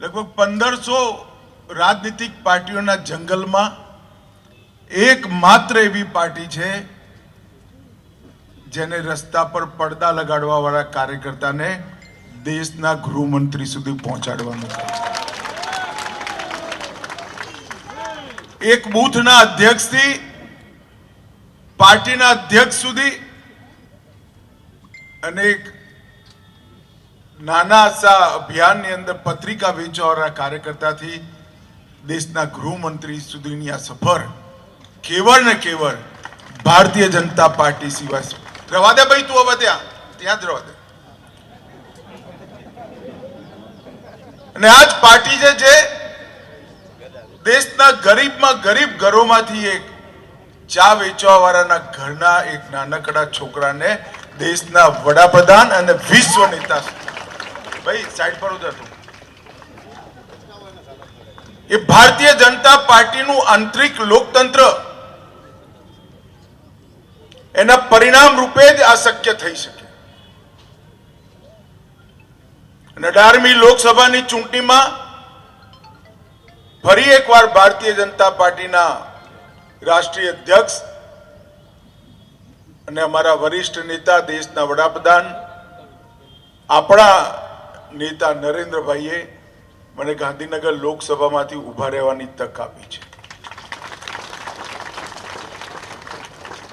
લગભગ પંદરસો રાજનીતિક પાર્ટીઓના જંગલમાં એક માત્ર એવી પાર્ટી છે, જેને રસ્તા પર પડદા લગાડવા વાળા કાર્યકર્તાને દેશના ગૃહમંત્રી સુધી પહોંચાડવાનું એક બૂથના અધ્યક્ષથી, પાર્ટીના અધ્યક્ષ સુધી, અને એક નાના સા અભિયાનની અંદર પત્રિકા વેચવાવાળા કાર્યકર્તાથી દેશના ગૃહમંત્રી સુધીની આ સફર કેવળ ને કેવળ ભારતીય જનતા પાર્ટી સિવાય રવા દે ભાઈ, તું હવે ત્યાં. ત્યાં જ રવા દે. અને આજ પાર્ટી છે જે દેશના ગરીબમાં ગરીબ ઘરોમાંથી એક ચા વેચવા વાળાના ઘરના એક નાનકડા છોકરાને દેશના વડાપ્રધાન અને વિશ્વ નેતા ભાઈ સાઈડ પર એ ભારતીય જનતા પાર્ટીનું આંતરિક લોકતંત્ર, એના પરિણામ રૂપે જ આ શક્ય થઈ શકે. અઢારમી લોકસભાની ચૂંટણીમાં ફરી એકવાર ભારતીય જનતા પાર્ટીના રાષ્ટ્રીય અધ્યક્ષ અને અમારા વરિષ્ઠ નેતા, દેશના વડાપ્રધાન, આપણા નેતા નરેન્દ્રભાઈએ મને ગાંધીનગર લોકસભામાંથી ઊભા રહેવાની તક આપી છે.